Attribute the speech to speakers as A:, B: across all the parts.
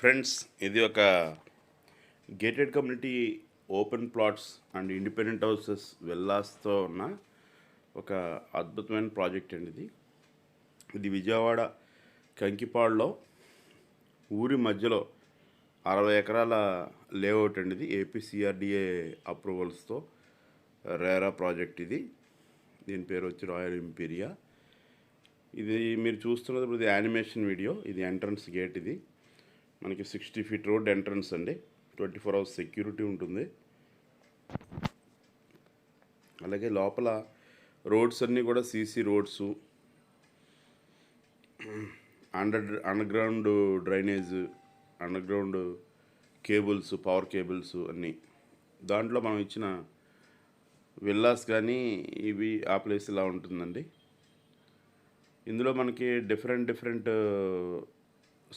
A: Friends ఇది ఒక gated community open plots and independent houses వెల్లాస్తో ఉన్న ఒక అద్భుతమైన ప్రాజెక్ట్ అండి ఇది. ఇది విజయవాడ కంకిపాడులో ఊరి మధ్యలో అరవై ఎకరాల లేఅవుట్ అండి ఇది. ఏపీసీఆర్డిఏ అప్రూవల్స్తో రేరా ప్రాజెక్ట్ ఇది. దీని పేరు వచ్చి రాయల్ ఇంపీరియా ఇది మీరు చూస్తున్నది ఇప్పుడు ఇది యానిమేషన్ వీడియో ఇది ఎంట్రన్స్ గేట్ ఇది. మనకి సిక్స్టీ ఫీట్ రోడ్ ఎంట్రన్స్ అండి. ట్వంటీ ఫోర్ అవర్స్ సెక్యూరిటీ ఉంటుంది. అలాగే లోపల రోడ్స్ అన్నీ కూడా CC roads. Under underground drainage underground cables power cables అన్నీ. దాంట్లో మనం ఇచ్చిన విల్లాస్ కానీ ఇవి ఆ ప్లేస్ ఇలా ఉంటుందండి. ఇందులో మనకి డిఫరెంట్ డిఫరెంట్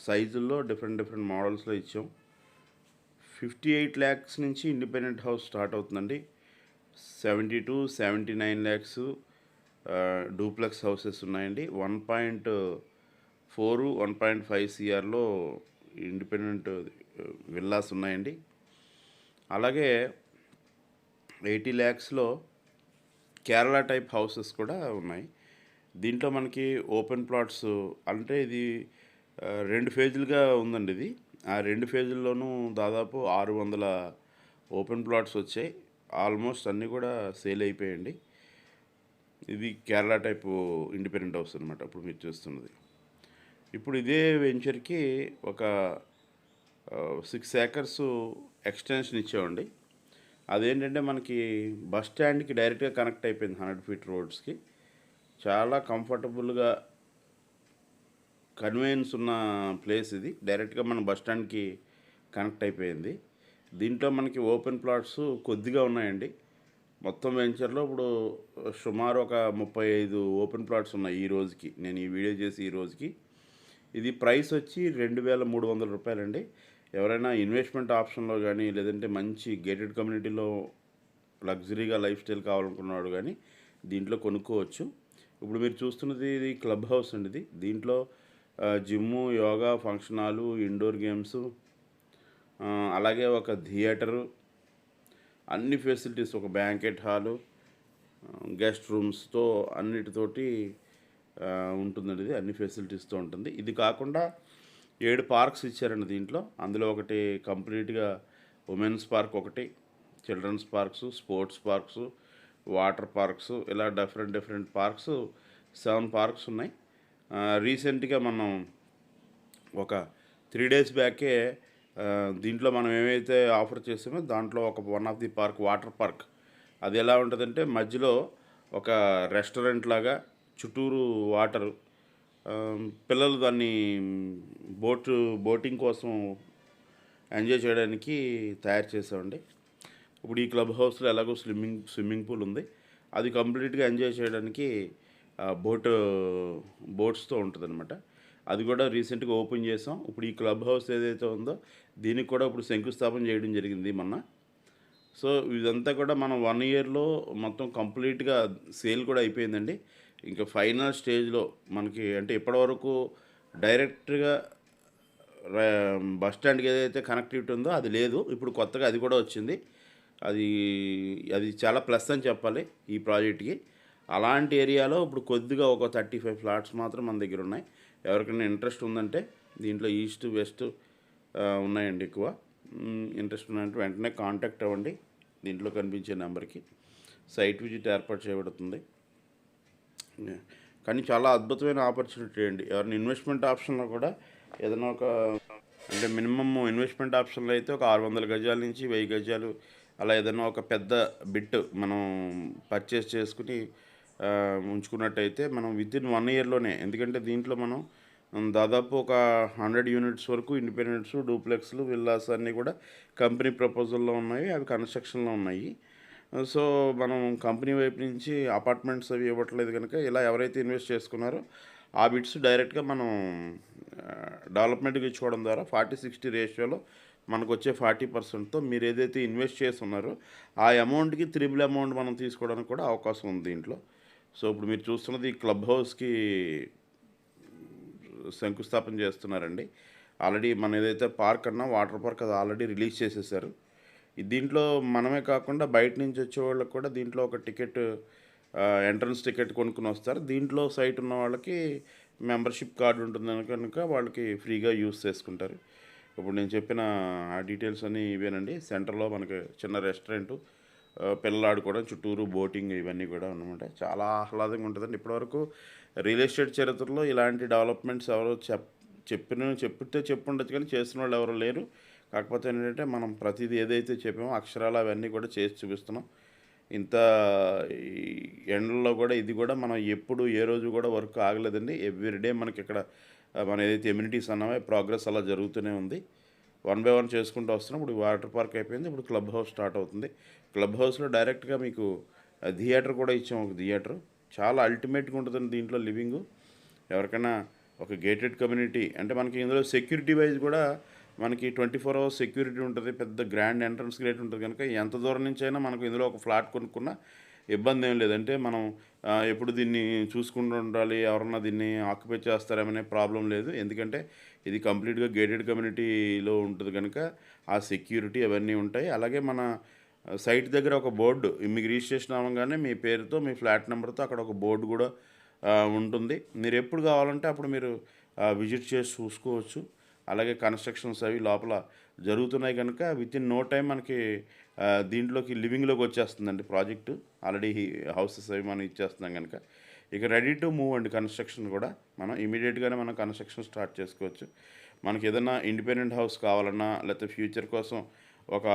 A: సైజుల్లో డిఫరెంట్ డిఫరెంట్ మోడల్స్లో ఇచ్చాం. ఫిఫ్టీ ఎయిట్ ల్యాక్స్ నుంచి ఇండిపెండెంట్ హౌస్ స్టార్ట్ అవుతుందండి. Seventy two seventy nine lakhs duplex houses ఉన్నాయండి. One point four one point five సిఆర్లో independent villas ఉన్నాయండి. అలాగే ఎయిటీ ల్యాక్స్లో కేరళ టైప్ హౌసెస్ కూడా ఉన్నాయి. దీంట్లో మనకి ఓపెన్ ప్లాట్స్ అంటే ఇది రెండు ఫేజులుగా ఉందండి ఇది. ఆ రెండు ఫేజుల్లోనూ దాదాపు ఆరు వందల ఓపెన్ ప్లాట్స్ వచ్చాయి. ఆల్మోస్ట్ అన్నీ కూడా సేల్ అయిపోయాయండి. ఇది కేరళ టైపు ఇండిపెండెంట్ హౌస్ అనమాట అప్పుడు మీరు చూస్తున్నది. ఇప్పుడు ఇదే వెంచర్కి ఒక సిక్స్ ఏకర్స్ ఎక్స్టెన్షన్ ఇచ్చామండి. అదేంటంటే మనకి బస్ స్టాండ్కి డైరెక్ట్గా కనెక్ట్ అయిపోయింది హండ్రెడ్ ఫీట్ రోడ్స్కి. చాలా కంఫర్టబుల్గా కన్వీనియన్స్ ఉన్న ప్లేస్ ఇది. డైరెక్ట్గా మన బస్ స్టాండ్కి కనెక్ట్ అయిపోయింది. దీంట్లో మనకి ఓపెన్ ప్లాట్స్ కొద్దిగా ఉన్నాయండి. మొత్తం వెంచర్లో ఇప్పుడు సుమారు ఒక ముప్పై ఐదు ఓపెన్ ప్లాట్స్ ఉన్నాయి ఈ రోజుకి. నేను ఈ వీడియో చేసి ఈ రోజుకి. ఇది ప్రైస్ వచ్చి రెండు వేల మూడు వందల రూపాయలండి. ఎవరైనా ఇన్వెస్ట్మెంట్ ఆప్షన్లో కానీ లేదంటే మంచి గేటెడ్ కమ్యూనిటీలో లగ్జరీగా లైఫ్ స్టైల్ కావాలనుకున్నాడు కానీ దీంట్లో కొనుక్కోవచ్చు. ఇప్పుడు మీరు చూస్తున్నది ఇది క్లబ్ హౌస్ అండి ఇది. దీంట్లో gym yoga function hall indoor games అలాగే ఒక థియేటరు అన్ని ఫెసిలిటీస్ ఒక బ్యాంకెట్ హాలు గెస్ట్ రూమ్స్తో అన్నిటితోటి ఉంటుందండి ఇది అన్ని ఫెసిలిటీస్తో ఉంటుంది. ఇది కాకుండా ఏడు పార్క్స్ ఇచ్చారండి దీంట్లో. అందులో ఒకటి కంప్లీట్గా ఉమెన్స్ పార్క్ ఒకటి children's parks sports parks water parks ఇలా different different parks seven parks ఉన్నాయి. రీసెంట్గా మనం ఒక త్రీ డేస్ బ్యాకే దీంట్లో మనం ఏమైతే ఆఫర్ చేసామో దాంట్లో ఒక one of the park water park అది ఎలా ఉంటుందంటే మధ్యలో ఒక రెస్టారెంట్ లాగా చుట్టూరు వాటర్ పిల్లలు దాన్ని బోటు బోటింగ్ కోసం ఎంజాయ్ చేయడానికి తయారు చేసామండి. ఇప్పుడు ఈ క్లబ్ హౌస్లో ఎలాగో స్విమ్మింగ్ స్విమ్మింగ్ పూల్ ఉంది. అది కంప్లీట్గా ఎంజాయ్ చేయడానికి బోట్ బోట్స్తో ఉంటుంది అది కూడా రీసెంట్గా ఓపెన్ చేసాం. ఇప్పుడు ఈ క్లబ్ హౌస్ ఏదైతే ఉందో దీనికి కూడా ఇప్పుడు శంకుస్థాపన చేయడం జరిగింది మొన్న. సో ఇదంతా కూడా మనం వన్ ఇయర్లో మొత్తం కంప్లీట్గా సేల్ కూడా అయిపోయిందండి. ఇంకా ఫైనల్ స్టేజ్లో మనకి అంటే ఇప్పటివరకు డైరెక్ట్గా బస్ స్టాండ్కి ఏదైతే కనెక్టివిటీ ఉందో అది లేదు. ఇప్పుడు కొత్తగా అది కూడా వచ్చింది. అది అది చాలా ప్లస్ అని చెప్పాలి ఈ ప్రాజెక్ట్కి. అలాంటి ఏరియాలో ఇప్పుడు కొద్దిగా ఒక థర్టీ ఫైవ్ ఫ్లాట్స్ మాత్రం మన దగ్గర ఉన్నాయి. ఎవరికైనా ఇంట్రెస్ట్ ఉందంటే దీంట్లో ఈస్ట్ వెస్ట్ ఉన్నాయండి ఎక్కువ. ఇంట్రెస్ట్ ఉన్నాయంటే వెంటనే కాంటాక్ట్ అవ్వండి. దీంట్లో కనిపించే నెంబర్కి. సైట్ విజిట్ ఏర్పాటు చేయబడుతుంది. కానీ చాలా అద్భుతమైన ఆపర్చునిటీ అండి. ఎవరైనా ఇన్వెస్ట్మెంట్ ఆప్షన్లో కూడా ఏదైనా ఒక అంటే మినిమమ్ ఇన్వెస్ట్మెంట్ ఆప్షన్లో అయితే ఒక ఆరు వందల గజాల నుంచి వెయ్యి గజాలు అలా ఏదైనా ఒక పెద్ద బిట్ మనం పర్చేస్ చేసుకుని ఉంచుకున్నట్టయితే మనం విత్ ఇన్ వన్ ఇయర్లోనే ఎందుకంటే దీంట్లో మనం దాదాపు ఒక హండ్రెడ్ యూనిట్స్ వరకు ఇండిపెండెంట్స్ డూప్లెక్స్లు విల్లాస్ అన్నీ కూడా కంపెనీ ప్రపోజల్లో ఉన్నాయి. అవి కన్స్ట్రక్షన్లో ఉన్నాయి. సో మనం కంపెనీ వైపు నుంచి అపార్ట్మెంట్స్ అవి ఇవ్వట్లేదు కనుక ఇలా ఎవరైతే ఇన్వెస్ట్ చేసుకున్నారో ఆ బిట్స్ డైరెక్ట్గా మనం డెవలప్మెంట్కి ఇచ్చుకోవడం ద్వారా ఫార్టీ సిక్స్టీ రేషియోలో మనకు వచ్చే ఫార్టీ పర్సెంట్తో మీరు ఏదైతే ఇన్వెస్ట్ చేస్తున్నారో ఆ అమౌంట్కి త్రిబుల్ అమౌంట్ మనం తీసుకోవడానికి కూడా అవకాశం ఉంది దీంట్లో. సో ఇప్పుడు మీరు చూస్తున్నది క్లబ్ హౌస్కి శంకుస్థాపన చేస్తున్నారండి. ఆల్రెడీ మన ఏదైతే పార్క్ అన్నా వాటర్ పార్క్ అది ఆల్రెడీ రిలీజ్ చేసేసారు. దీంట్లో మనమే కాకుండా బయట నుంచి వచ్చే వాళ్ళకి కూడా దీంట్లో ఒక టికెట్ ఎంట్రన్స్ టికెట్ కొనుక్కుని వస్తారు. దీంట్లో సైట్ ఉన్న వాళ్ళకి మెంబర్షిప్ కార్డు ఉంటుంది కనుక వాళ్ళకి ఫ్రీగా యూస్ చేసుకుంటారు. ఇప్పుడు నేను చెప్పిన ఆ డీటెయిల్స్ అన్నీ ఇవేనండి. సెంటర్లో మనకి చిన్న రెస్టారెంట్ పిల్లలు ఆడుకోవడం చుట్టూరు బోటింగ్ ఇవన్నీ కూడా ఉన్నమాట చాలా ఆహ్లాదంగా ఉంటుందండి. ఇప్పటివరకు రియల్ ఎస్టేట్ చరిత్రలో ఇలాంటి డెవలప్మెంట్స్ ఎవరో చెప్ చెప్పిన చెప్తే చెప్పుండొచ్చు కానీ చేసిన వాళ్ళు ఎవరు లేరు. కాకపోతే ఏంటంటే మనం ప్రతిదీ ఏదైతే చెప్పామో అక్షరాలు అవన్నీ కూడా చేసి చూపిస్తున్నాం. ఇంత ఎండల్లో కూడా ఇది కూడా మనం ఎప్పుడు ఏ రోజు కూడా వర్క్ ఆగలేదండి. ఎవ్రీడే మనకి ఇక్కడ ఆ, మన ఏదైతే ఎమ్యూనిటీస్ అన్నామో ప్రోగ్రెస్ అలా జరుగుతూనే ఉంది. వన్ బై వన్ చేసుకుంటూ వస్తున్నాం ఇప్పుడు వాటర్ పార్క్ అయిపోయింది. ఇప్పుడు క్లబ్ హౌస్ స్టార్ట్ అవుతుంది. క్లబ్ హౌస్లో డైరెక్ట్గా మీకు థియేటర్ కూడా ఇచ్చాం ఒక థియేటర్. చాలా అల్టిమేట్గా ఉంటుందండి దీంట్లో లివింగ్. ఎవరికైనా ఒక గేటెడ్ కమ్యూనిటీ అంటే మనకి ఇందులో సెక్యూరిటీ వైజ్ కూడా మనకి ట్వంటీ ఫోర్ అవర్స్ సెక్యూరిటీ ఉంటుంది. పెద్ద గ్రాండ్ ఎంట్రన్స్ గేట్ ఉంటుంది కనుక ఎంత దూరం నుంచి అయినా మనకు ఇందులో ఒక ఫ్లాట్ కొనుక్కున్నా ఇబ్బంది ఏం లేదంటే మనం ఎప్పుడు దీన్ని చూసుకుంటూ ఉండాలి ఎవరన్నా దీన్ని ఆక్యుపై చేస్తారేమనే ప్రాబ్లం లేదు. ఎందుకంటే ఇది కంప్లీట్గా గేటెడ్ కమ్యూనిటీలో ఉంటుంది కనుక ఆ సెక్యూరిటీ అవన్నీ ఉంటాయి. అలాగే మన సైట్ దగ్గర ఒక బోర్డు మీకు రిజిస్ట్రేషన్ అవ్వగానే మీ పేరుతో మీ ఫ్లాట్ నెంబర్తో అక్కడ ఒక బోర్డు కూడా ఉంటుంది. మీరు ఎప్పుడు కావాలంటే అప్పుడు మీరు విజిట్ చేసి చూసుకోవచ్చు. అలాగే కన్స్ట్రక్షన్స్ అవి లోపల జరుగుతున్నాయి కనుక విత్ ఇన్ నో టైం మనకి దీంట్లోకి లివింగ్లోకి వచ్చేస్తుందండి ప్రాజెక్టు. ఆల్రెడీ హౌసెస్ అవి మనం ఇచ్చేస్తున్నాం కనుక. ఇక రెడీ టు మూవ్ అండి కన్స్ట్రక్షన్ కూడా. మనం ఇమీడియట్గానే మనం కన్స్ట్రక్షన్ స్టార్ట్ చేసుకోవచ్చు. మనకి ఏదైనా ఇండిపెండెంట్ హౌస్ కావాలన్నా లేకపోతే ఫ్యూచర్ కోసం ఒక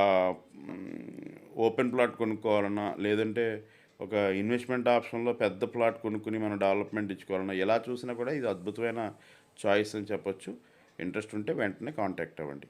A: ఓపెన్ ప్లాట్ కొనుక్కోవాలన్నా లేదంటే ఒక ఇన్వెస్ట్మెంట్ ఆప్షన్లో పెద్ద ప్లాట్ కొనుక్కుని మనం డెవలప్మెంట్ ఇచ్చుకోవాలన్నా ఎలా చూసినా కూడా ఇది అద్భుతమైన చాయిస్ అని చెప్పొచ్చు. ఇంట్రెస్ట్ ఉంటే వెంటనే కాంటాక్ట్ అవ్వండి.